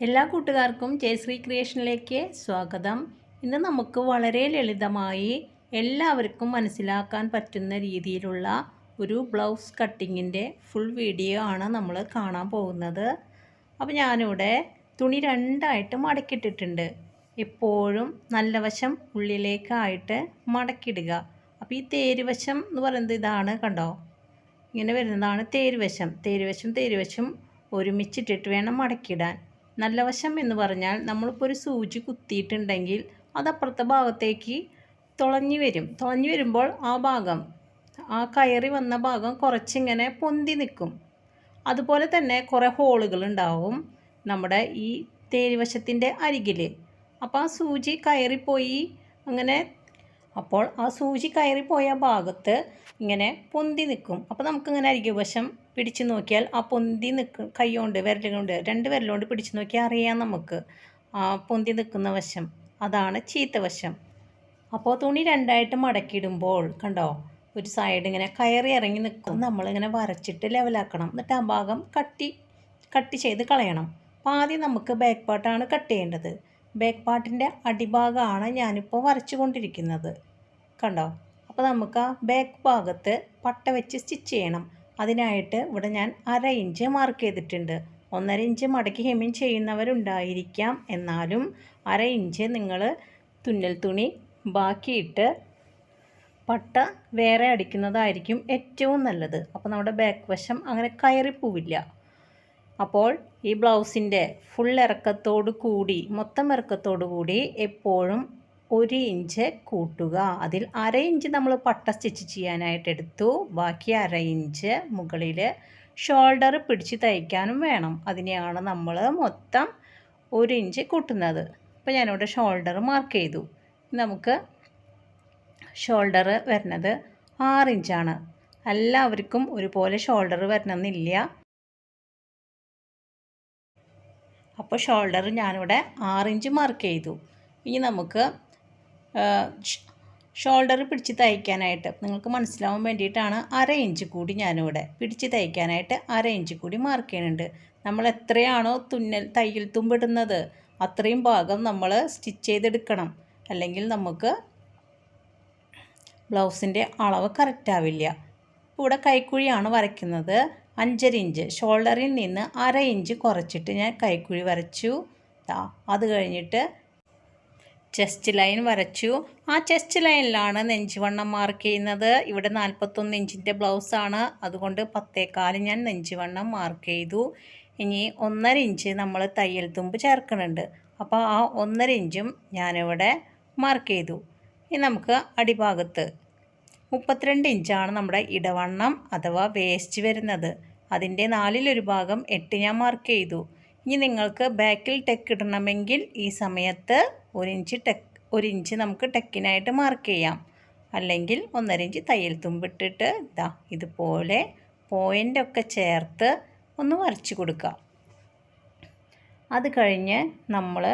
എല്ലാ കൂട്ടുകാർക്കും ജയശ്രീ ക്രിയേഷനിലേക്ക് സ്വാഗതം. ഇന്ന് നമുക്ക് വളരെ ലളിതമായി എല്ലാവർക്കും മനസ്സിലാക്കാൻ പറ്റുന്ന രീതിയിലുള്ള ഒരു ബ്ലൗസ് കട്ടിങ്ങിന്റെ ഫുൾ വീഡിയോ ആണ് നമ്മൾ കാണാൻ പോകുന്നത്. അപ്പോൾ ഞാനിവിടെ തുണി രണ്ടായിട്ട് മടക്കിയിട്ടിട്ടുണ്ട്. എപ്പോഴും നല്ല വശം ഉള്ളിലേക്കായിട്ട് മടക്കിയിടുക. അപ്പോൾ ഈ തേരുവശം എന്ന് പറയുന്നത് ഇതാണ് കണ്ടോ? ഇങ്ങനെ വരുന്നതാണ് തേരുവശം തേരുവശം തേരുവശം ഒരുമിച്ചിട്ടിട്ട് വേണം മടക്കിയിടാൻ. നല്ല വശം എന്ന് പറഞ്ഞാൽ നമ്മളിപ്പോൾ ഒരു സൂചി കുത്തിയിട്ടുണ്ടെങ്കിൽ അത് അപ്പുറത്തെ ഭാഗത്തേക്ക് തുളഞ്ഞു വരും. തുളഞ്ഞു വരുമ്പോൾ ആ ഭാഗം ആ കയറി വന്ന ഭാഗം കുറച്ചിങ്ങനെ പൊന്തി നിൽക്കും. അതുപോലെ തന്നെ കുറേ ഹോളുകൾ ഉണ്ടാവും നമ്മുടെ ഈ തേരുവശത്തിന്റെ അരികിൽ അപ്പോൾ ആ സൂചി കയറിപ്പോയി അങ്ങനെ അപ്പോൾ ആ സൂചി കയറിപ്പോയ ഭാഗത്ത് ഇങ്ങനെ പൊന്തി നിൽക്കും. അപ്പോൾ നമുക്കിങ്ങനെ അരികുവശം പിടിച്ചു നോക്കിയാൽ ആ പൊന്തി നിൽക്കും കൈ കൊണ്ട് വിരൽ രണ്ട് വിരലുകൊണ്ട് പിടിച്ചു നോക്കിയാൽ അറിയാം നമുക്ക് ആ പൊന്തി നിൽക്കുന്ന വശം. അതാണ് ചീത്ത വശം. അപ്പോൾ തുണി രണ്ടായിട്ട് മടക്കിയിടുമ്പോൾ കണ്ടോ ഒരു സൈഡ് ഇങ്ങനെ കയറി ഇറങ്ങി നിൽക്കും. നമ്മളിങ്ങനെ വരച്ചിട്ട് ലെവലാക്കണം എന്നിട്ട് ആ ഭാഗം കട്ടി കട്ട് ചെയ്ത് കളയണം. അപ്പോൾ ആദ്യം നമുക്ക് ബാക്ക് പാർട്ടാണ് കട്ട് ചെയ്യേണ്ടത്. ബാക്ക് പാർട്ടിന്റെ അടിഭാഗമാണ് ഞാനിപ്പോൾ വരച്ചു കൊണ്ടിരിക്കുന്നത് കണ്ടോ? അപ്പോൾ നമുക്ക് ആ ബാക്ക് ഭാഗത്ത് പട്ട വെച്ച് സ്റ്റിച്ച് ചെയ്യണം. അതിനായിട്ട് ഇവിടെ ഞാൻ അര ഇഞ്ച് മാർക്ക് ചെയ്തിട്ടുണ്ട്. ഒന്നര ഇഞ്ച് മടക്കി ഹെമ്മിങ് ചെയ്യുന്നവരുണ്ടായിരിക്കാം. എന്നാലും അര ഇഞ്ച് നിങ്ങൾ തുന്നൽ തുണി ബാക്കിയിട്ട് പട്ട വേറെ അടിക്കുന്നതായിരിക്കും ഏറ്റവും നല്ലത്. അപ്പോൾ നമ്മുടെ ബാക്ക് വശം അങ്ങനെ കയറിപ്പോവില്ല. അപ്പോൾ ഈ ബ്ലൗസിന്റെ ഫുൾ ഇറക്കത്തോടു കൂടി മൊത്തം ഇറക്കത്തോടു കൂടി എപ്പോഴും ഒരു ഇഞ്ച് കൂട്ടുക. അതിൽ അര ഇഞ്ച് നമ്മൾ പട്ട സ്റ്റിച്ച് ചെയ്യാനായിട്ട് എടുത്തു. ബാക്കി അര ഇഞ്ച് മുകളിൽ ഷോൾഡർ പിടിച്ച് തയ്ക്കാനും വേണം. അതിനെയാണ് നമ്മൾ മൊത്തം ഒരു ഇഞ്ച് കൂട്ടുന്നത്. അപ്പോൾ ഞാനിവിടെ ഷോൾഡർ മാർക്ക് ചെയ്തു. നമുക്ക് ഷോൾഡർ വരുന്നത് ആറ് ഇഞ്ചാണ് എല്ലാവർക്കും ഒരുപോലെ ഷോൾഡർ വരണമെന്നില്ല. അപ്പോൾ ഷോൾഡർ ഞാനിവിടെ ആറിഞ്ച് മാർക്ക് ചെയ്തു. ഇനി നമുക്ക് ഷോൾഡർ പിടിച്ച് തയ്ക്കാനായിട്ട് നിങ്ങൾക്ക് മനസ്സിലാവാൻ വേണ്ടിയിട്ടാണ് അര ഇഞ്ച് കൂടി ഞാനിവിടെ പിടിച്ച് തയ്ക്കാനായിട്ട് അര ഇഞ്ച് കൂടി മാർക്ക് ചെയ്യുന്നുണ്ട്. നമ്മൾ എത്രയാണോ തുന്നൽ തയ്യൽ തുമ്പിടുന്നത് അത്രയും ഭാഗം നമ്മൾ സ്റ്റിച്ച് ചെയ്തെടുക്കണം. അല്ലെങ്കിൽ നമുക്ക് ബ്ലൗസിന്റെ അളവ് കറക്റ്റ് ആവില്ല. ഇവിടെ കൈക്കുഴിയാണ് വരയ്ക്കുന്നത്. അഞ്ചര ഇഞ്ച്. ഷോൾഡറിൽ നിന്ന് അര ഇഞ്ച് കുറച്ചിട്ട് ഞാൻ കൈക്കുഴി വരച്ചു. അത് കഴിഞ്ഞിട്ട് ചെസ്റ്റ് ലൈൻ വരച്ചു. ആ ചെസ്റ്റ് ലൈനിലാണ് നെഞ്ചുവണ്ണം മാർക്ക് ചെയ്യുന്നത്. ഇവിടെ നാൽപ്പത്തൊന്ന് ഇഞ്ചിന്റെ ബ്ലൗസാണ് അതുകൊണ്ട് പത്തേക്കാൽ ഞാൻ നെഞ്ചുവണ്ണം മാർക്ക് ചെയ്തു. ഇനി ഒന്നര ഇഞ്ച് നമ്മൾ തയ്യൽ തുമ്പ് ചേർക്കുന്നുണ്ട്. അപ്പോൾ ആ ഒന്നര ഇഞ്ചും ഞാനിവിടെ മാർക്ക് ചെയ്തു. ഇനി നമുക്ക് അടിഭാഗത്ത് മുപ്പത്തിരണ്ട് ഇഞ്ചാണ് നമ്മുടെ ഇടവണ്ണം അഥവാ വേസ്റ്റ് വരുന്നത്. അതിന്റെ നാലിലൊരു ഭാഗം എട്ട് ഞാൻ മാർക്ക് ചെയ്തു. ഇനി നിങ്ങൾക്ക് ബാക്കിൽ ടെക്ക് ഇടണമെങ്കിൽ ഈ സമയത്ത് ഒരു ഇഞ്ച് ടെക്ക് ഒരു ഇഞ്ച് നമുക്ക് ടെക്കിനായിട്ട് മാർക്ക് ചെയ്യാം. അല്ലെങ്കിൽ ഒന്നര ഇഞ്ച് തയ്യൽ തുമ്പിട്ടിട്ട് ഇതാ ഇതുപോലെ പോയിന്റൊക്കെ ചേർത്ത് ഒന്ന് വരച്ച് കൊടുക്കുക അത് കഴിഞ്ഞ് നമ്മൾ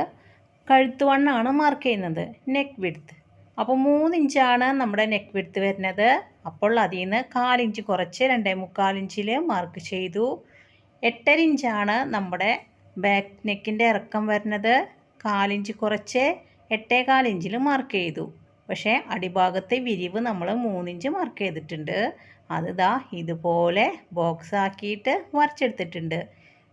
കഴുത്തുവണ്ണാണ് മാർക്ക് ചെയ്യുന്നത്. നെക്ക് വിഡ്ത്ത് അപ്പോൾ മൂന്ന് ഇഞ്ചാണ് നമ്മുടെ നെക്ക് വിടുത്ത് വരുന്നത്. അപ്പോൾ അതിൽ നിന്ന് കാലിഞ്ച് കുറച്ച് രണ്ടേ മുക്കാലിഞ്ചിൽ മാർക്ക് ചെയ്തു. എട്ടര ഇഞ്ചാണ് നമ്മുടെ ബാക്ക് നെക്കിന്റെ ഇറക്കം വരുന്നത്. കാലിഞ്ച് കുറച്ച് എട്ടേകാൽ ഇഞ്ചിൽ മാർക്ക് ചെയ്തു. പക്ഷേ അടിഭാഗത്തെ വിരിവ് നമ്മൾ മൂന്നിഞ്ച് മാർക്ക് ചെയ്തിട്ടുണ്ട്. അത് ദാ ഇതുപോലെ ബോക്സ് ആക്കിയിട്ട് വരച്ചെടുത്തിട്ടുണ്ട്.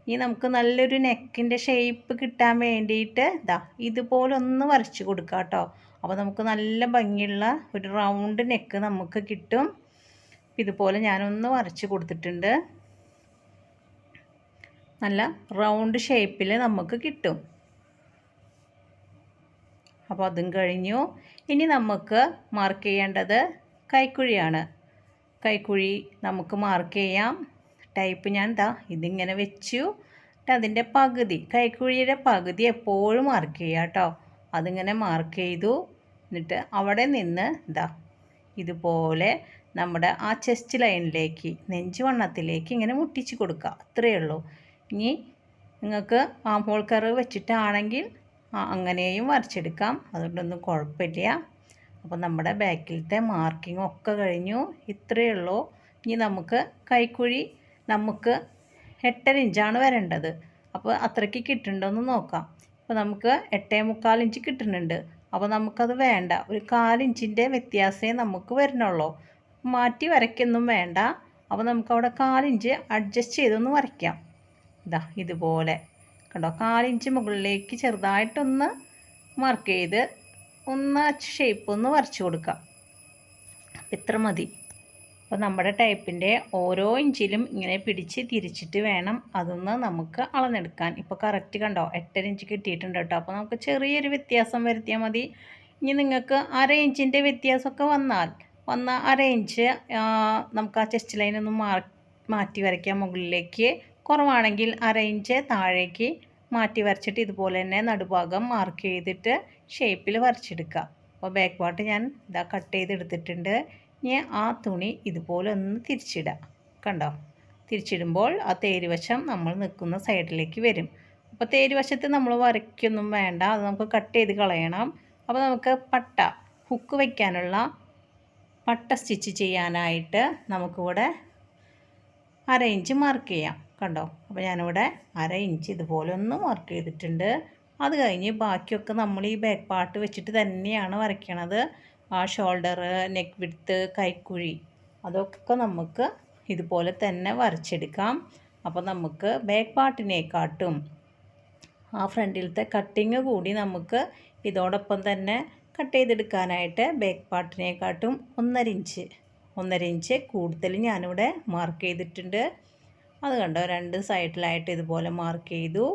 ഇനി നമുക്ക് നല്ലൊരു നെക്കിന്റെ ഷേപ്പ് കിട്ടാൻ വേണ്ടിയിട്ട് ദാ ഇതുപോലെ ഒന്ന് വരച്ച് കൊടുക്കാം കേട്ടോ അപ്പോൾ നമുക്ക് നല്ല ഭംഗിയുള്ള ഒരു റൗണ്ട് നെക്ക് നമുക്ക് കിട്ടും. ഇതുപോലെ ഞാനൊന്ന് വരച്ച് കൊടുത്തിട്ടുണ്ട്. നല്ല റൗണ്ട് ഷേപ്പിൽ നമുക്ക് കിട്ടും. അപ്പോൾ അതും കഴിഞ്ഞു. ഇനി നമുക്ക് മാർക്ക് ചെയ്യേണ്ടത് കൈക്കുഴിയാണ്. കൈക്കുഴി നമുക്ക് മാർക്ക് ചെയ്യാം. ടൈപ്പ് ഞാൻ ദാ ഇതിങ്ങനെ വെച്ചു. അതിന്റെ പകുതി കൈക്കുഴിയുടെ പകുതി എപ്പോഴും മാർക്ക് ചെയ്യാം കേട്ടോ അതിങ്ങനെ മാർക്ക് ചെയ്തു. എന്നിട്ട് അവിടെ നിന്ന് ഇതാ ഇതുപോലെ നമ്മുടെ ആ ചെസ്റ്റ് ലൈനിലേക്ക് നെഞ്ചുവണ്ണത്തിലേക്ക് ഇങ്ങനെ മുട്ടിച്ച് കൊടുക്കുക. അത്രയേ ഉള്ളൂ. ഇനി നിങ്ങൾക്ക് ആം ഹോൾ കർവ് വെച്ചിട്ടാണെങ്കിൽ അങ്ങനെയും വരച്ചെടുക്കാം. അതുകൊണ്ടൊന്നും കുഴപ്പമില്ല. അപ്പോൾ നമ്മുടെ ബാക്കിലത്തെ മാർക്കിംഗ് ഒക്കെ കഴിഞ്ഞു. ഇത്രയേ ഉള്ളൂ. ഇനി നമുക്ക് കൈക്കുഴി നമുക്ക് എട്ടര ഇഞ്ചാണ് വരേണ്ടത്. അപ്പോൾ അത്രയ്ക്ക് കിട്ടുന്നുണ്ടോ എന്ന് നോക്കാം. അപ്പോൾ നമുക്ക് എട്ടേ മുക്കാൽ ഇഞ്ച് കിട്ടുന്നുണ്ട്. അപ്പോൾ നമുക്കത് വേണ്ട. ഒരു കാലിഞ്ചിന്റെ വ്യത്യാസമേ നമുക്ക് വരുന്നുള്ളൂ. മാറ്റി വരയ്ക്കൊന്നും വേണ്ട. അപ്പോൾ നമുക്കവിടെ കാലിഞ്ച് അഡ്ജസ്റ്റ് ചെയ്തൊന്ന് വരയ്ക്കാം. ഇതാ ഇതുപോലെ. കണ്ടോ? കാലിഞ്ച് മുകളിലേക്ക് ചെറുതായിട്ടൊന്ന് മാർക്ക് ചെയ്ത് ഒന്ന് ഷേപ്പ് ഒന്ന് വരച്ചു കൊടുക്കാം. ഇത്ര മതി. അപ്പോൾ നമ്മുടെ ടൈപ്പിന്റെ ഓരോ ഇഞ്ചിലും ഇങ്ങനെ പിടിച്ച് തിരിച്ചിട്ട് വേണം അതൊന്ന് നമുക്ക് അളന്നെടുക്കാൻ. ഇപ്പോൾ കറക്റ്റ് കണ്ടോ? എട്ടര ഇഞ്ച് കിട്ടിയിട്ടുണ്ട് കേട്ടോ. അപ്പോൾ നമുക്ക് ചെറിയൊരു വ്യത്യാസം വരുത്തിയാൽ മതി. ഇനി നിങ്ങൾക്ക് അര ഇഞ്ചിന്റെ വ്യത്യാസമൊക്കെ വന്നാൽ വന്ന അര ഇഞ്ച് നമുക്ക് ആ ചെസ്റ്റ് ലൈനൊന്ന് മാറ്റി വരയ്ക്കാം മുകളിലേക്ക്. കുറവാണെങ്കിൽ അര ഇഞ്ച് താഴേക്ക് മാറ്റി വരച്ചിട്ട് ഇതുപോലെ തന്നെ നടുഭാഗം മാർക്ക് ചെയ്തിട്ട് ഷേപ്പിൽ വരച്ചെടുക്കുക. അപ്പോൾ ബാക്ക് പാർട്ട് ഞാൻ ഇതാ കട്ട് ചെയ്തെടുത്തിട്ടുണ്ട്. ഇനി ആ തുണി ഇതുപോലെ ഒന്ന് തിരിച്ചിടുക കണ്ടോ? തിരിച്ചിടുമ്പോൾ ആ തേരുവശം നമ്മൾ നിൽക്കുന്ന സൈഡിലേക്ക് വരും. അപ്പോൾ തേരുവശത്ത് നമ്മൾ വരയ്ക്കൊന്നും വേണ്ട. അത് നമുക്ക് കട്ട് ചെയ്ത് കളയണം. അപ്പോൾ നമുക്ക് പട്ട ഹുക്ക് വയ്ക്കാനുള്ള പട്ട സ്റ്റിച്ച് ചെയ്യാനായിട്ട് നമുക്കിവിടെ അര ഇഞ്ച് മാർക്ക് ചെയ്യാം. കണ്ടോ? അപ്പോൾ ഞാനിവിടെ അര ഇഞ്ച് ഇതുപോലെ ഒന്ന് മാർക്ക് ചെയ്തിട്ടുണ്ട്. അത് കഴിഞ്ഞ് ബാക്കിയൊക്കെ നമ്മൾ ഈ ബാക്ക് പാർട്ട് വെച്ചിട്ട് തന്നെയാണ് വരയ്ക്കണത്. ആ ഷോൾഡർ നെക്ക് വിടുത്ത് കൈക്കുഴി അതൊക്കെ നമുക്ക് ഇതുപോലെ തന്നെ വരച്ചെടുക്കാം. അപ്പോൾ നമുക്ക് ബാക്ക് പാർട്ടിനെക്കാട്ടും ആ ഫ്രണ്ടിലത്തെ കട്ടിങ് കൂടി നമുക്ക് ഇതോടൊപ്പം തന്നെ കട്ട് ചെയ്തെടുക്കാനായിട്ട് ബാക്ക് പാർട്ടിനെക്കാട്ടും ഒന്നര ഇഞ്ച് ഒന്നര ഇഞ്ച് കൂടുതൽ ഞാനിവിടെ മാർക്ക് ചെയ്തിട്ടുണ്ട്. അത് കണ്ടോ? രണ്ട് സൈഡിലായിട്ട് ഇതുപോലെ മാർക്ക് ചെയ്തു.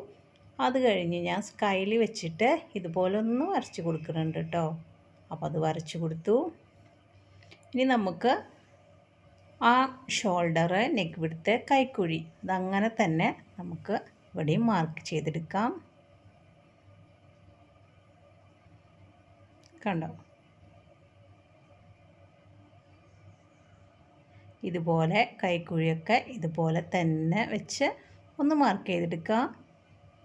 അത് കഴിഞ്ഞ് ഞാൻ സ്കൈൽ വെച്ചിട്ട് ഇതുപോലെ ഒന്ന് വരച്ച് കൊടുക്കുന്നുണ്ട് കേട്ടോ അപ്പോൾ അത് വരച്ച് കൊടുത്തു. ഇനി നമുക്ക് ആ ഷോൾഡർ നെക്ക് വിടുത്ത് കൈക്കുഴി അതങ്ങനെ തന്നെ നമുക്ക് ഇവിടെയും മാർക്ക് ചെയ്തെടുക്കാം. കണ്ടോ? ഇതുപോലെ കൈക്കുഴിയൊക്കെ ഇതുപോലെ തന്നെ വെച്ച് ഒന്ന് മാർക്ക് ചെയ്തെടുക്കുക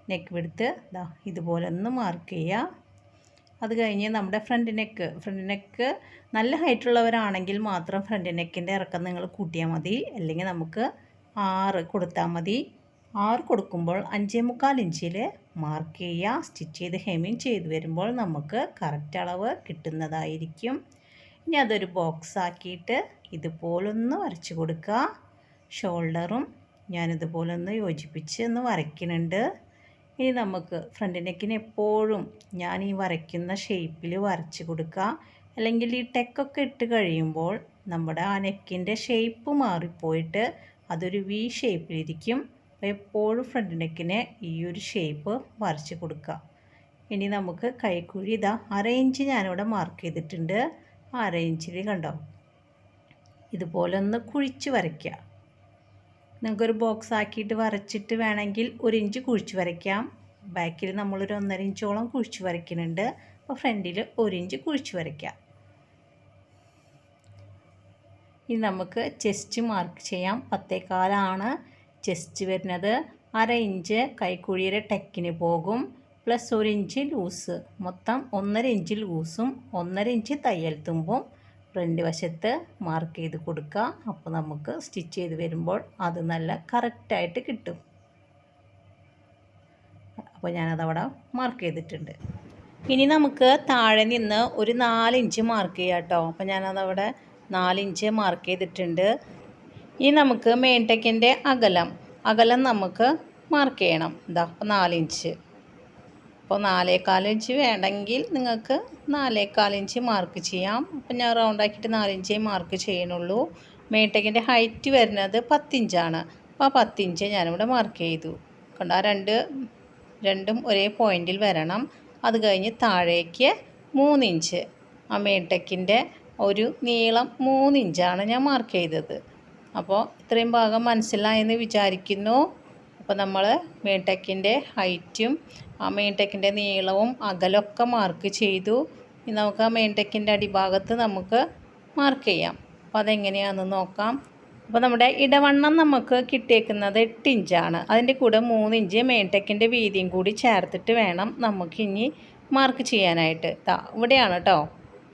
നെക്ക് വിടുത്ത് ഇതാ ഇതുപോലെ ഒന്ന് മാർക്ക് ചെയ്യുക അത് കഴിഞ്ഞ് നമ്മുടെ ഫ്രണ്ട് നെക്ക് ഫ്രണ്ട് നെക്ക് നല്ല ഹൈറ്റ് ഉള്ളവരാണെങ്കിൽ മാത്രം ഫ്രണ്ട് നെക്കിന്റെ ഇറക്കം നിങ്ങൾ കൂട്ടിയാൽ മതി. അല്ലെങ്കിൽ നമുക്ക് ആറ് കൊടുത്താൽ മതി. ആറ് കൊടുക്കുമ്പോൾ അഞ്ചേ മുക്കാൽ ഇഞ്ചിൽ മാർക്ക് ചെയ്യുക. സ്റ്റിച്ച് ചെയ്ത് ഹെമിങ് ചെയ്ത് വരുമ്പോൾ നമുക്ക് കറക്റ്റ് അളവ് കിട്ടുന്നതായിരിക്കും. ഇനി അതൊരു ബോക്സ് ആക്കിയിട്ട് ഇതുപോലൊന്ന് വരച്ച് കൊടുക്കുക. ഷോൾഡറും ഞാനിതുപോലൊന്ന് യോജിപ്പിച്ച് ഒന്ന് വരയ്ക്കുന്നുണ്ട്. ഇനി നമുക്ക് ഫ്രണ്ട് നെക്കിന് എപ്പോഴും ഞാൻ ഈ വരയ്ക്കുന്ന ഷേപ്പിൽ വരച്ച് കൊടുക്കുക അല്ലെങ്കിൽ ഈ ടെക്കൊക്കെ ഇട്ട് കഴിയുമ്പോൾ നമ്മുടെ ആ നെക്കിന്റെ ഷേപ്പ് മാറിപ്പോയിട്ട് അതൊരു വി ഷേപ്പിലിരിക്കും അപ്പോൾ എപ്പോഴും ഫ്രണ്ട് നെക്കിന് ഈ ഒരു ഷേപ്പ് വരച്ച് കൊടുക്കുക ഇനി നമുക്ക് കൈക്കുഴി ഇതാ അര ഇഞ്ച് ഞാനിവിടെ മാർക്ക് ചെയ്തിട്ടുണ്ട്. ആ അര കണ്ടോ? ഇതുപോലെ ഒന്ന് കുഴിച്ച് വരയ്ക്കുക നിങ്ങൾക്കൊരു ബോക്സ് ആക്കിയിട്ട് വരച്ചിട്ട് വേണമെങ്കിൽ ഒരു ഇഞ്ച് കുഴിച്ച് വരയ്ക്കാം. ബാക്കിൽ നമ്മളൊരു ഒന്നര ഇഞ്ചോളം കുഴിച്ച് വരയ്ക്കുന്നുണ്ട്. അപ്പോൾ ഫ്രണ്ടിൽ ഒരു ഇഞ്ച് കുഴിച്ച് വരയ്ക്കാം. ഇനി നമുക്ക് ചെസ്റ്റ് മാർക്ക് ചെയ്യാം. പത്തേക്കാലാണ് ചെസ്റ്റ് വരുന്നത്. അര ഇഞ്ച് കൈക്കുഴിയുടെ ടെക്കിന് പോകും. പ്ലസ് ഒരു ഇഞ്ച് ലൂസ് മൊത്തം ഒന്നര ഇഞ്ച് ലൂസും ഒന്നര ഇഞ്ച് തയ്യൽ തുമ്പും. ഫ്രണ്ട് വശത്ത് മാർക്ക് ചെയ്ത് കൊടുക്കുക അപ്പോൾ നമുക്ക് സ്റ്റിച്ച് ചെയ്ത് വരുമ്പോൾ അത് നല്ല കറക്റ്റായിട്ട് കിട്ടും. അപ്പോൾ ഞാനതവിടെ മാർക്ക് ചെയ്തിട്ടുണ്ട്. ഇനി നമുക്ക് താഴെ നിന്ന് ഒരു നാലിഞ്ച് മാർക്ക് ചെയ്യാം കേട്ടോ. അപ്പോൾ ഞാനതവിടെ നാലിഞ്ച് മാർക്ക് ചെയ്തിട്ടുണ്ട്. ഇനി നമുക്ക് മെയിൻടെക്കിന്റെ അകലം. അകലം നമുക്ക് മാർക്ക് ചെയ്യണം. ഇതാ അപ്പോൾ നാലിഞ്ച് അപ്പോൾ നാലേകാലിഞ്ച് വേണമെങ്കിൽ നിങ്ങൾക്ക് നാലേകാലിഞ്ച് മാർക്ക് ചെയ്യാം. അപ്പം ഞാൻ റൗണ്ട് ആക്കിയിട്ട് നാലിഞ്ചേ മാർക്ക് ചെയ്യണുള്ളൂ. മേട്ടക്കിന്റെ ഹൈറ്റ് വരുന്നത് പത്തിഞ്ചാണ്. അപ്പോൾ ആ പത്തിഞ്ച് ഞാനിവിടെ മാർക്ക് ചെയ്തു. കണ്ട? രണ്ട് രണ്ടും ഒരേ പോയിന്റിൽ വരണം. അത് കഴിഞ്ഞ് താഴേക്ക് മൂന്നിഞ്ച്. ആ മേട്ടക്കിന്റെ ഒരു നീളം മൂന്നിഞ്ചാണ് ഞാൻ മാർക്ക് ചെയ്തത്. അപ്പോൾ ഇത്രയും ഭാഗം മനസ്സിലായെന്ന് വിചാരിക്കുന്നു. അപ്പോൾ നമ്മൾ മീൻടെക്കിന്റെ ഹൈറ്റും ആ മീൻടെക്കിന്റെ നീളവും അകലമൊക്കെ മാർക്ക് ചെയ്തു. ഇനി നമുക്ക് ആ മീൻടെക്കിന്റെ അടിഭാഗത്ത് നമുക്ക് മാർക്ക് ചെയ്യാം. അപ്പോൾ അതെങ്ങനെയാണെന്ന് നോക്കാം. അപ്പോൾ നമ്മുടെ ഇടവണ്ണം നമുക്ക് കിട്ടിയേക്കുന്നത് എട്ട് ഇഞ്ചാണ് അതിന്റെ കൂടെ മൂന്ന് ഇഞ്ച് മെയിൻടെക്കിന്റെ വീതിയും കൂടി ചേർത്തിട്ട് വേണം നമുക്ക് ഇനി മാർക്ക് ചെയ്യാനായിട്ട്. ഇവിടെയാണ് കേട്ടോ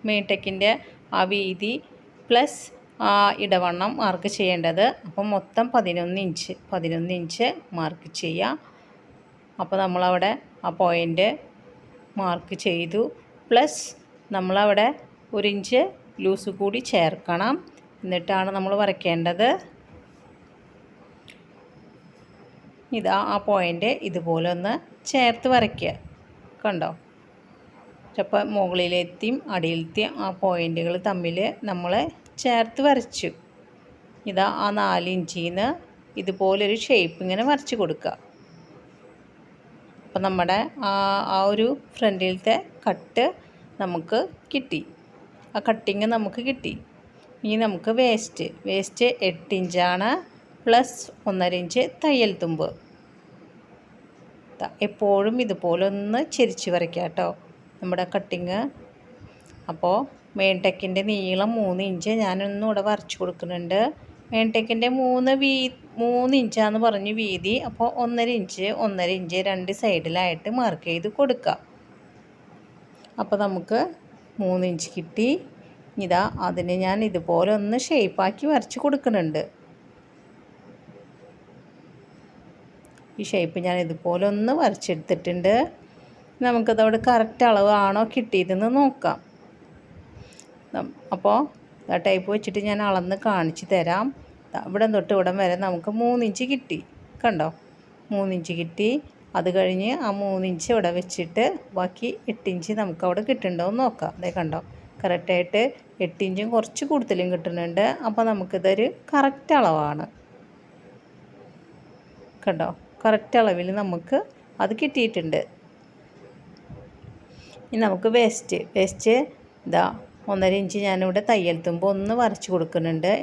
മെയിൻടെക്കിന്റെ ആ വീതി. പ്ലസ് ഇടവണ്ണം മാർക്ക് ചെയ്യേണ്ടത്. അപ്പം മൊത്തം പതിനൊന്ന് ഇഞ്ച് പതിനൊന്ന് ഇഞ്ച് മാർക്ക് ചെയ്യുക അപ്പോൾ നമ്മളവിടെ ആ പോയിന്റ് മാർക്ക് ചെയ്തു. പ്ലസ് നമ്മളവിടെ ഒരു ഇഞ്ച് ലൂസ് കൂടി ചേർക്കണം. എന്നിട്ടാണ് നമ്മൾ വരയ്ക്കേണ്ടത്. ഇതാ ആ പോയിന്റ് ഇതുപോലെ ഒന്ന് ചേർത്ത് വരയ്ക്കുക. കണ്ടോ? അപ്പോൾ മുകളിലെത്തിയും അടിയിലെത്തിയും ആ പോയിന്റുകൾ തമ്മിൽ നമ്മൾ ചേർത്ത് വരച്ചു. ഇതാ ആ നാല് ഇഞ്ചിൽ നിന്ന് ഇതുപോലൊരു ഷേപ്പ് ഇങ്ങനെ വരച്ച് കൊടുക്കുക. അപ്പം നമ്മുടെ ആ ആ ഒരു ഫ്രണ്ടിലത്തെ കട്ട് നമുക്ക് കിട്ടി. ആ കട്ടിങ് നമുക്ക് കിട്ടി. ഇനി നമുക്ക് വേസ്റ്റ് വേസ്റ്റ് എട്ട് ഇഞ്ചാണ് പ്ലസ് ഒന്നര ഇഞ്ച് തയ്യൽ തുമ്പ്. എപ്പോഴും ഇതുപോലെ ഒന്ന് ചെരിച്ച് വരയ്ക്കാം കേട്ടോ. നമ്മുടെ കട്ടിങ് അപ്പോൾ മേൺടെക്കിന്റെ നീളം മൂന്ന് ഇഞ്ച്. ഞാനൊന്നും ഇവിടെ വരച്ച് കൊടുക്കുന്നുണ്ട്. മേൺടെക്കിന്റെ മൂന്ന് വീ മൂന്ന് ഇഞ്ചാന്ന് പറഞ്ഞ് വീതി. അപ്പോൾ ഒന്നര ഇഞ്ച് ഒന്നര ഇഞ്ച് രണ്ട് സൈഡിലായിട്ട് മാർക്ക് ചെയ്ത് കൊടുക്കാം. അപ്പോൾ നമുക്ക് മൂന്ന് ഇഞ്ച് കിട്ടി. ഇതാ അതിന് ഞാൻ ഇതുപോലെ ഒന്ന് ഷേപ്പാക്കി വരച്ച് കൊടുക്കുന്നുണ്ട്. ഈ ഷേപ്പ് ഞാൻ ഇതുപോലെ ഒന്ന് വരച്ചെടുത്തിട്ടുണ്ട്. നമുക്കതവിടെ കറക്റ്റ് അളവാണോ കിട്ടിയതെന്ന് നോക്കാം. അപ്പോൾ ടൈപ്പ് വെച്ചിട്ട് ഞാൻ അളന്ന് കാണിച്ച് തരാം. ഇവിടെ തൊട്ട് ഇവിടം വരെ നമുക്ക് മൂന്നിഞ്ച് കിട്ടി. കണ്ടോ? മൂന്നിഞ്ച് കിട്ടി. അത് കഴിഞ്ഞ് ആ മൂന്നിഞ്ച് ഇവിടെ വെച്ചിട്ട് ബാക്കി എട്ടിഞ്ച് നമുക്ക് അവിടെ കിട്ടുന്നുണ്ടോ എന്ന് നോക്കാം. അതേ കണ്ടോ? കറക്റ്റായിട്ട് എട്ടിഞ്ചും കുറച്ച് കൂടുതലും കിട്ടുന്നുണ്ട്. അപ്പോൾ നമുക്കിതൊരു കറക്റ്റ് അളവാണ്. കണ്ടോ? കറക്റ്റ് അളവിൽ നമുക്ക് അത് കിട്ടിയിട്ടുണ്ട്. ഇനി നമുക്ക് വേസ്റ്റ് വേസ്റ്റ് ഇതാ ഒന്നര ഇഞ്ച് ഞാനിവിടെ തയ്യൽ തുമ്പ് ഒന്ന് വരച്ച് കൊടുക്കുന്നുണ്ട്.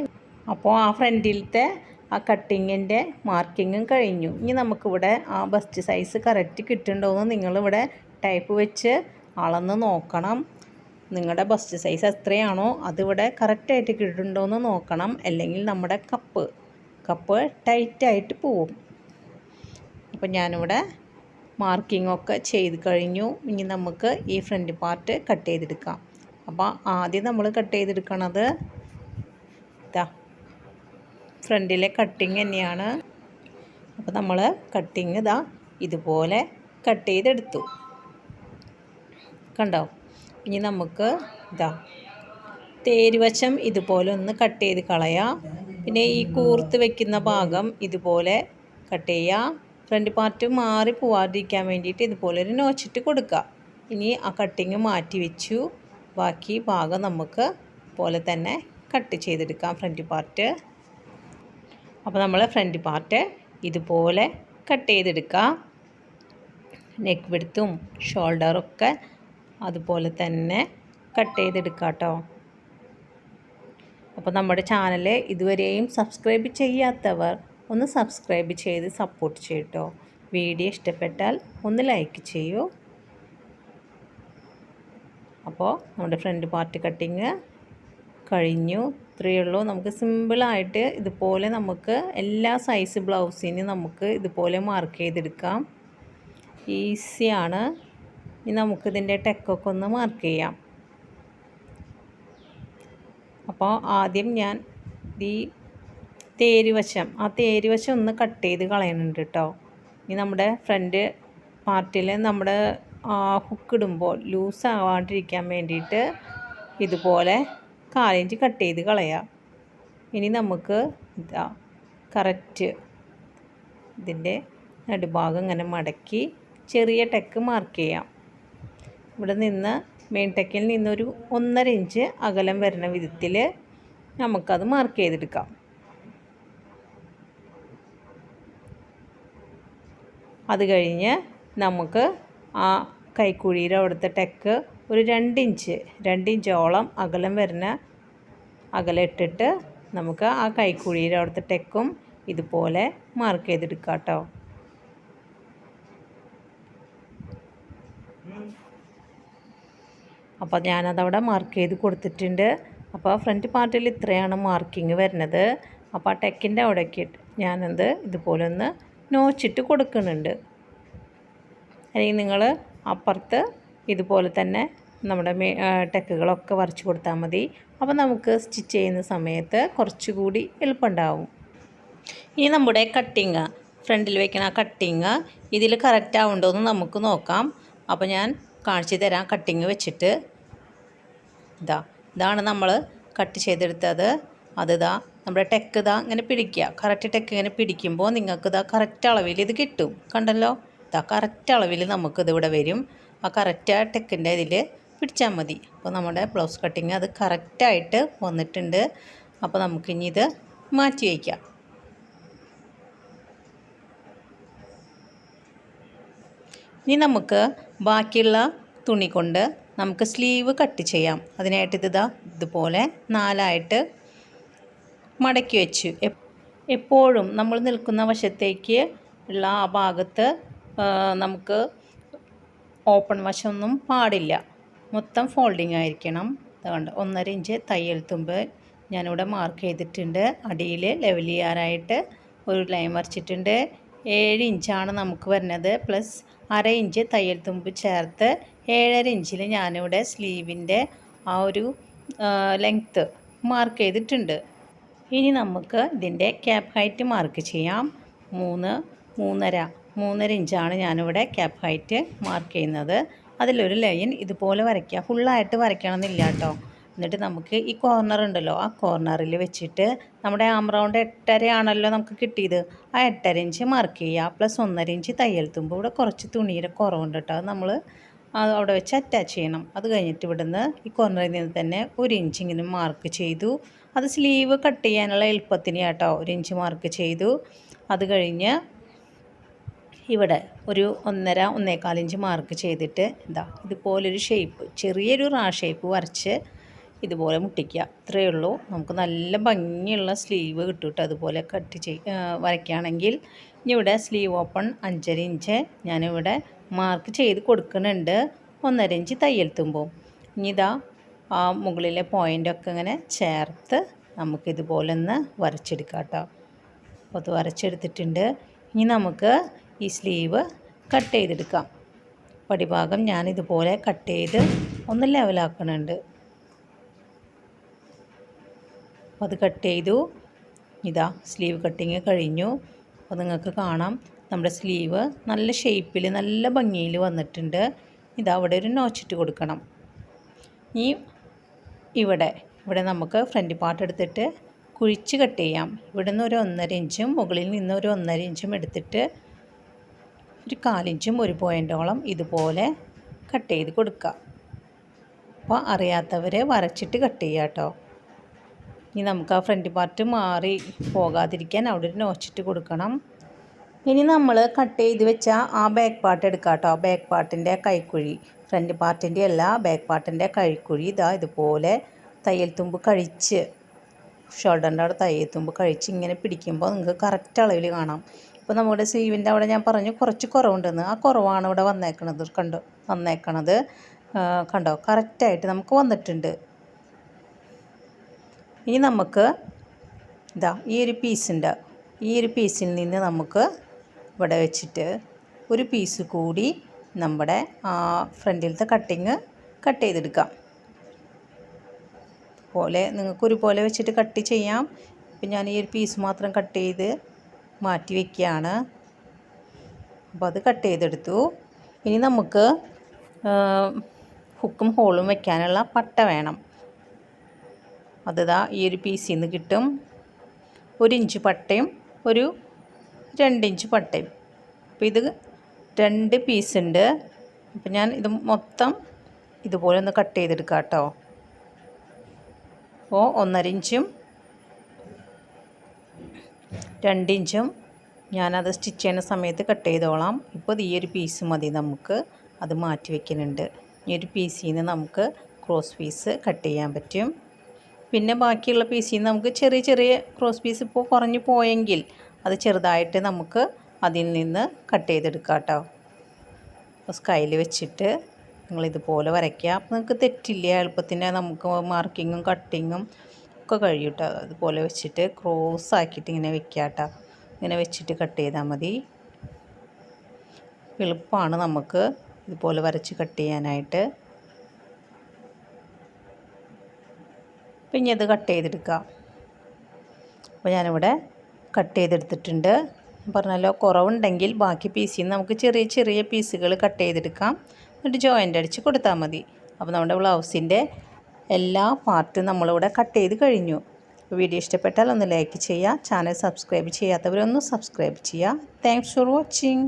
അപ്പോൾ ആ ഫ്രണ്ടിലത്തെ ആ കട്ടിങ്ങിന്റെ മാർക്കിങ്ങും കഴിഞ്ഞു. ഇനി നമുക്കിവിടെ ആ ബസ്റ്റ് സൈസ് കറക്റ്റ് കിട്ടുന്നുണ്ടോ എന്ന് നിങ്ങളിവിടെ ടൈപ്പ് വെച്ച് അളന്ന് നോക്കണം. നിങ്ങളുടെ ബസ്റ്റ് സൈസ് എത്രയാണോ അതിവിടെ കറക്റ്റായിട്ട് കിട്ടുന്നുണ്ടോ എന്ന് നോക്കണം. അല്ലെങ്കിൽ നമ്മുടെ കപ്പ് കപ്പ് ടൈറ്റായിട്ട് പോവും. അപ്പോൾ ഞാനിവിടെ മാർക്കിംഗ് ഒക്കെ ചെയ്ത് കഴിഞ്ഞു. ഇനി നമുക്ക് ഈ ഫ്രണ്ട് പാർട്ട് കട്ട് ചെയ്തെടുക്കാം. അപ്പോൾ ആദ്യം നമ്മൾ കട്ട് ചെയ്തെടുക്കണത് ഇതാ ഫ്രണ്ടിലെ കട്ടിങ് തന്നെയാണ്. അപ്പോൾ നമ്മൾ കട്ടിങ് ഇതാ ഇതുപോലെ കട്ട് ചെയ്തെടുത്തു. കണ്ടോ? ഇനി നമുക്ക് ഇതാ തേരുവശം ഇതുപോലെ ഒന്ന് കട്ട് ചെയ്ത് കളയാം. പിന്നെ ഈ കൂർത്ത് വെക്കുന്ന ഭാഗം ഇതുപോലെ കട്ട് ചെയ്യാം. ഫ്രണ്ട് പാർട്ട് മാറി പോവാതിരിക്കാൻ വേണ്ടിയിട്ട് ഇതുപോലെ ഒരു നോച്ചിട്ട് കൊടുക്കുക ഇനി ആ കട്ടിങ് മാറ്റി വെച്ചു. ബാക്കി ഭാഗം നമുക്ക് പോലെ തന്നെ കട്ട് ചെയ്തെടുക്കാം. ഫ്രണ്ട് പാർട്ട് അപ്പോൾ നമ്മൾ ഫ്രണ്ട് പാർട്ട് ഇതുപോലെ കട്ട് ചെയ്തെടുക്കാം. നെക്ക് വിടുത്തും ഷോൾഡറൊക്കെ അതുപോലെ തന്നെ കട്ട് ചെയ്തെടുക്കാം കേട്ടോ അപ്പോൾ നമ്മുടെ ചാനൽ ഇതുവരെയും സബ്സ്ക്രൈബ് ചെയ്യാത്തവർ ഒന്ന് സബ്സ്ക്രൈബ് ചെയ്ത് സപ്പോർട്ട് ചെയ്യട്ടോ വീഡിയോ ഇഷ്ടപ്പെട്ടാൽ ഒന്ന് ലൈക്ക് ചെയ്യൂ. അപ്പോൾ നമ്മുടെ ഫ്രണ്ട് പാർട്ട് കട്ടിങ് കഴിഞ്ഞു. ഇത്രയേ ഉള്ളൂ. നമുക്ക് സിമ്പിളായിട്ട് ഇതുപോലെ നമുക്ക് എല്ലാ സൈസ് ബ്ലൗസിനും നമുക്ക് ഇതുപോലെ മാർക്ക് ചെയ്തെടുക്കാം. ഈസിയാണ് ഇനി നമുക്കിതിന്റെ ടെക്കൊക്കെ ഒന്ന് മാർക്ക് ചെയ്യാം. അപ്പോൾ ആദ്യം ഞാൻ ഈ തേരുവശം ആ തേരുവശം ഒന്ന് കട്ട് ചെയ്ത് കളയുന്നുണ്ട് കേട്ടോ. ഇനി നമ്മുടെ ഫ്രണ്ട് പാർട്ടിൽ നമ്മുടെ ഹുക്ക് ഇടുമ്പോൾ ലൂസ് ആവാണ്ടിരിക്കാൻ വേണ്ടിയിട്ട് ഇതുപോലെ കാലിഞ്ച് കട്ട് ചെയ്ത് കളയാം. ഇനി നമുക്ക് ഇതാ കറക്റ്റ് ഇതിന്റെ നടുഭാഗം ഇങ്ങനെ മടക്കി ചെറിയ ടെക്ക് മാർക്ക് ചെയ്യാം. ഇവിടെ നിന്ന് മെയിൻ ടെക്കിൽ നിന്നൊരു ഒന്നര ഇഞ്ച് അകലം വരുന്ന വിധത്തിൽ നമുക്കത് മാർക്ക് ചെയ്തെടുക്കാം. അത് കഴിഞ്ഞ് നമുക്ക് ആ കൈക്കുഴിയുടെ അവിടുത്തെ ടെക്ക് ഒരു രണ്ടിഞ്ച് രണ്ടിഞ്ചോളം അകലം വരുന്ന അകലം ഇട്ടിട്ട് നമുക്ക് ആ കൈക്കുഴിയുടെ അവിടുത്തെ ടെക്കും ഇതുപോലെ മാർക്ക് ചെയ്തെടുക്കാം കേട്ടോ അപ്പോൾ ഞാനതവിടെ മാർക്ക് ചെയ്ത് കൊടുത്തിട്ടുണ്ട്. അപ്പോൾ ഫ്രണ്ട് പാർട്ടിൽ ഇത്രയാണ് മാർക്കിങ് വരുന്നത്. അപ്പോൾ ആ ടെക്കിന്റെ അവിടേക്ക് ഞാനത് ഇതുപോലെ ഒന്ന് നോച്ചിട്ട് കൊടുക്കുന്നുണ്ട്. അല്ലെങ്കിൽ നിങ്ങൾ അപ്പുറത്ത് ഇതുപോലെ തന്നെ നമ്മുടെ ടെക്കുകളൊക്കെ വരച്ച് കൊടുത്താൽ മതി. അപ്പോൾ നമുക്ക് സ്റ്റിച്ച് ചെയ്യുന്ന സമയത്ത് കുറച്ചുകൂടി എളുപ്പമുണ്ടാവും. ഇനി നമ്മുടെ കട്ടിങ് ഫ്രണ്ടിൽ വെക്കണ കട്ടിങ് ഇതിൽ കറക്റ്റ് ആവുണ്ടോ എന്ന് നമുക്ക് നോക്കാം. അപ്പോൾ ഞാൻ കാണിച്ചു തരാം കട്ടിങ് വെച്ചിട്ട്. ഇതാ ഇതാണ് നമ്മൾ കട്ട് ചെയ്തെടുത്തത്. അത് ഇതാ നമ്മുടെ ടെക്ക് ഇതാ ഇങ്ങനെ പിടിക്കുക. കറക്റ്റ് ടെക്ക് ഇങ്ങനെ പിടിക്കുമ്പോൾ നിങ്ങൾക്ക് ഇതാ കറക്റ്റ് അളവിൽ ഇത് കിട്ടും. കണ്ടല്ലോ? കറക്റ്റ് അളവിൽ നമുക്കിത് ഇവിടെ വരും. ആ കറക്റ്റ് ആ ടെക്കിന്റെ ഇതിൽ പിടിച്ചാൽ മതി. അപ്പോൾ നമ്മുടെ ബ്ലൗസ് കട്ടിങ് അത് കറക്റ്റായിട്ട് വന്നിട്ടുണ്ട്. അപ്പോൾ നമുക്കിനി ഇത് മാറ്റി വയ്ക്കാം. ഇനി നമുക്ക് ബാക്കിയുള്ള തുണി കൊണ്ട് നമുക്ക് സ്ലീവ് കട്ട് ചെയ്യാം. അതിനായിട്ട് ഇത് ഇതാ ഇതുപോലെ നാലായിട്ട് മടക്കി വെച്ചു. എപ്പ് എപ്പോഴും നമ്മൾ നിൽക്കുന്ന വശത്തേക്ക് ഉള്ള ആ ഭാഗത്ത് നമുക്ക് ഓപ്പൺ വശമൊന്നും പാടില്ല. മൊത്തം ഫോൾഡിങ് ആയിരിക്കണം. അതുകൊണ്ട് ഒന്നര ഇഞ്ച് തയ്യൽ തുമ്പ് ഞാനിവിടെ മാർക്ക് ചെയ്തിട്ടുണ്ട്. അടിയിൽ ലെവൽ ചെയ്യാനായിട്ട് ഒരു ലൈൻ വരച്ചിട്ടുണ്ട്. ഏഴ് ഇഞ്ചാണ് നമുക്ക് വരുന്നത്. പ്ലസ് അര ഇഞ്ച് തയ്യൽ തുമ്പ് ചേർത്ത് ഏഴര ഇഞ്ചിൽ ഞാനിവിടെ സ്ലീവിന്റെ ആ ഒരു ലെങ്ത്ത് മാർക്ക് ചെയ്തിട്ടുണ്ട്. ഇനി നമുക്ക് ഇതിന്റെ ക്യാപ് ഹൈറ്റ് മാർക്ക് ചെയ്യാം. മൂന്ന് മൂന്നര. മൂന്നര ഇഞ്ചാണ് ഞാനിവിടെ ക്യാപ് ഹൈറ്റ് മാർക്ക് ചെയ്യുന്നത്. അതിലൊരു ലൈൻ ഇതുപോലെ വരയ്ക്കുക. ഫുള്ളായിട്ട് വരയ്ക്കണം എന്നില്ല കേട്ടോ. എന്നിട്ട് നമുക്ക് ഈ കോർണർ ഉണ്ടല്ലോ ആ കോർണറിൽ വെച്ചിട്ട് നമ്മുടെ ആംറൗണ്ട് എട്ടരയാണല്ലോ നമുക്ക് കിട്ടിയത്. ആ എട്ടര ഇഞ്ച് മാർക്ക് ചെയ്യുക. പ്ലസ് ഒന്നര ഇഞ്ച് തയ്യൽ തുമ്പ്. ഇവിടെ കുറച്ച് തുണിയുടെ കുറവുണ്ട് കേട്ടോ. അത് നമ്മൾ അവിടെ വെച്ച് അറ്റാച്ച് ചെയ്യണം. അത് കഴിഞ്ഞിട്ട് ഇവിടുന്ന് ഈ കോർണറിൽ നിന്ന് തന്നെ ഒരു ഇഞ്ച് ഇങ്ങനെ മാർക്ക് ചെയ്തു. അത് സ്ലീവ് കട്ട് ചെയ്യാനുള്ള എളുപ്പത്തിന് കേട്ടോ. ഒരു ഇഞ്ച് മാർക്ക് ചെയ്തു. അത് കഴിഞ്ഞ് ഇവിടെ ഒരു ഒന്നര ഒന്നേകാൽ ഇഞ്ച് മാർക്ക് ചെയ്തിട്ട് എന്താ ഇതുപോലൊരു ഷേപ്പ് ചെറിയൊരു റാ ഷേപ്പ് വരച്ച് ഇതുപോലെ മുട്ടിക്കുക. ഇത്രയേ ഉള്ളൂ. നമുക്ക് നല്ല ഭംഗിയുള്ള സ്ലീവ് കിട്ടും കേട്ടോ അതുപോലെ കട്ട് ചെയ് വരയ്ക്കുകയാണെങ്കിൽ ഇനി ഇവിടെ സ്ലീവ് ഓപ്പൺ അഞ്ചര ഇഞ്ച്. ഞാനിവിടെ മാർക്ക് ചെയ്ത് കൊടുക്കുന്നുണ്ട്. ഒന്നര ഇഞ്ച് തയ്യൽ തുമ്പും. ഇനി ഇതാ ആ മുകളിലെ പോയിന്റൊക്കെ ഇങ്ങനെ ചേർത്ത് നമുക്കിതുപോലെ ഒന്ന് വരച്ചെടുക്കാം കേട്ടോ അപ്പോൾ അത് വരച്ചെടുത്തിട്ടുണ്ട്. ഇനി നമുക്ക് ഈ സ്ലീവ് കട്ട് ചെയ്തെടുക്കാം. പടിഭാഗം ഞാൻ ഇതുപോലെ കട്ട് ചെയ്ത് ഒന്ന് ലെവലാക്കുന്നുണ്ട് അപ്പോൾ അത് കട്ട് ചെയ്തു. ഇതാ സ്ലീവ് കട്ടിങ് കഴിഞ്ഞു. അപ്പോൾ നിങ്ങൾക്ക് കാണാം നമ്മുടെ സ്ലീവ് നല്ല ഷേപ്പിൽ നല്ല ഭംഗിയിൽ വന്നിട്ടുണ്ട്. ഇതാ അവിടെ ഒരു നോച്ചിട്ട് കൊടുക്കണം. ഈ ഇവിടെ ഇവിടെ നമുക്ക് ഫ്രണ്ട് പാർട്ട് എടുത്തിട്ട് കുഴിച്ച് കട്ട് ചെയ്യാം. ഇവിടെ നിന്ന് ഒരു ഒന്നര ഇഞ്ചും മുകളിൽ നിന്ന് ഒരു ഒന്നര ഇഞ്ചും എടുത്തിട്ട് ഒരു കാലിഞ്ചും ഒരു പോയിന്റോളം ഇതുപോലെ കട്ട് ചെയ്ത് കൊടുക്കുക. അപ്പോൾ അറിയാത്തവരെ വരച്ചിട്ട് കട്ട് ചെയ്യുക കേട്ടോ. ഇനി നമുക്ക് ആ ഫ്രണ്ട് പാർട്ട് മാറി പോകാതിരിക്കാൻ അവിടെ ഒരു നോച്ചിട്ട് കൊടുക്കണം. ഇനി നമ്മൾ കട്ട് ചെയ്ത് വെച്ച ആ ബാക്ക് പാർട്ട് എടുക്കാം കേട്ടോ. ബാക്ക് പാർട്ടിന്റെ കൈക്കുഴി ഫ്രണ്ട് പാർട്ടിന്റെ അല്ല ബാക്ക് പാർട്ടിന്റെ കൈക്കുഴി ഇതാ ഇതുപോലെ തയ്യൽ തുമ്പ് കഴിച്ച് ഷോൾഡറിന്റെ അവിടെ തയ്യൽ തുമ്പ് കഴിച്ച് ഇങ്ങനെ പിടിക്കുമ്പോൾ നിങ്ങൾക്ക് കറക്റ്റ് അളവിൽ കാണാം. ഇപ്പോൾ നമ്മുടെ സീവിന്റെ അവിടെ ഞാൻ പറഞ്ഞു കുറച്ച് കുറവുണ്ടെന്ന്. ആ കുറവാണ് ഇവിടെ വന്നേക്കണത്. കണ്ടോ? വന്നേക്കണത്. കണ്ടോ? കറക്റ്റായിട്ട് നമുക്ക് വന്നിട്ടുണ്ട്. ഇനി നമുക്ക് ഇതാ ഈ ഒരു പീസിന്റെ ഈ ഒരു പീസിൽ നിന്ന് നമുക്ക് ഇവിടെ വെച്ചിട്ട് ഒരു പീസ് കൂടി നമ്മുടെ ഫ്രണ്ടിലത്തെ കട്ടിങ് കട്ട് ചെയ്തെടുക്കാം. പോലെ നിങ്ങൾക്ക് ഒരുപോലെ വെച്ചിട്ട് കട്ട് ചെയ്യാം. ഇപ്പം ഞാൻ ഈ ഒരു പീസ് മാത്രം കട്ട് ചെയ്ത് മാറ്റി വയ്ക്കുകയാണ് അപ്പോൾ അത് കട്ട് ചെയ്തെടുത്തു. ഇനി നമുക്ക് ഹുക്കും ഹോളും വെക്കാനുള്ള പട്ട വേണം. അതിതാ ഈ ഒരു പീസിൽ നിന്ന് കിട്ടും. ഒരു ഇഞ്ച് പട്ടയും ഒരു രണ്ടിഞ്ച് പട്ടയും. അപ്പോൾ ഇത് രണ്ട് പീസ് ഉണ്ട്. അപ്പോൾ ഞാൻ ഇത് മൊത്തം ഇതുപോലെ ഒന്ന് കട്ട് ചെയ്തെടുക്കാം കേട്ടോ. അപ്പോൾ ഒന്നര ഇഞ്ചും രണ്ട് ഇഞ്ചും ഞാനത് സ്റ്റിച്ച് ചെയ്യുന്ന സമയത്ത് കട്ട് ചെയ്തോളാം. ഇപ്പോൾ ഈ ഒരു പീസ് മതി നമുക്ക്. അത് മാറ്റി വയ്ക്കുന്നുണ്ട് ഈ ഒരു പീസിൽ നിന്ന് നമുക്ക് ക്രോസ് പീസ് കട്ട് ചെയ്യാൻ പറ്റും. പിന്നെ ബാക്കിയുള്ള പീസിൽ നിന്ന് നമുക്ക് ചെറിയ ചെറിയ ക്രോസ് പീസ് ഇപ്പോൾ കുറഞ്ഞു പോയെങ്കിൽ അത് ചെറുതായിട്ട് നമുക്ക് അതിൽ നിന്ന് കട്ട് ചെയ്തെടുക്കാം കേട്ടോ. അപ്പോൾ സ്കൈൽ വെച്ചിട്ട് നിങ്ങളിതുപോലെ വരയ്ക്കുക അപ്പോൾ നിങ്ങൾക്ക് തെറ്റില്ല. എളുപ്പത്തിന് നമുക്ക് മാർക്കിങ്ങും കട്ടിങ്ങും ഒക്കെ കഴിയും അതുപോലെ വെച്ചിട്ട് ക്രോസ് ആക്കിയിട്ട് ഇങ്ങനെ വെക്കാട്ടോ. കേട്ടോ ഇങ്ങനെ വെച്ചിട്ട് കട്ട് ചെയ്താൽ മതി. എളുപ്പമാണ് നമുക്ക് ഇതുപോലെ വരച്ച് കട്ട് ചെയ്യാനായിട്ട്. പിന്നെ ഇത് കട്ട് ചെയ്തെടുക്കാം. അപ്പോൾ ഞാനിവിടെ കട്ട് ചെയ്തെടുത്തിട്ടുണ്ട്. പറഞ്ഞല്ലോ കുറവുണ്ടെങ്കിൽ ബാക്കി പീസിൽ നിന്ന് നമുക്ക് ചെറിയ ചെറിയ പീസുകൾ കട്ട് ചെയ്തെടുക്കാം. എന്നിട്ട് ജോയിന്റ് അടിച്ച് കൊടുത്താൽ മതി. അപ്പോൾ നമ്മുടെ ബ്ലൗസിന്റെ എല്ലാ പാർട്ടും നമ്മളിവിടെ കട്ട് ചെയ്ത് കഴിഞ്ഞു. വീഡിയോ ഇഷ്ടപ്പെട്ടാൽ ഒന്ന് ലൈക്ക് ചെയ്യുക ചാനൽ സബ്സ്ക്രൈബ് ചെയ്യാത്തവരൊന്ന് സബ്സ്ക്രൈബ് ചെയ്യുക. Thanks for watching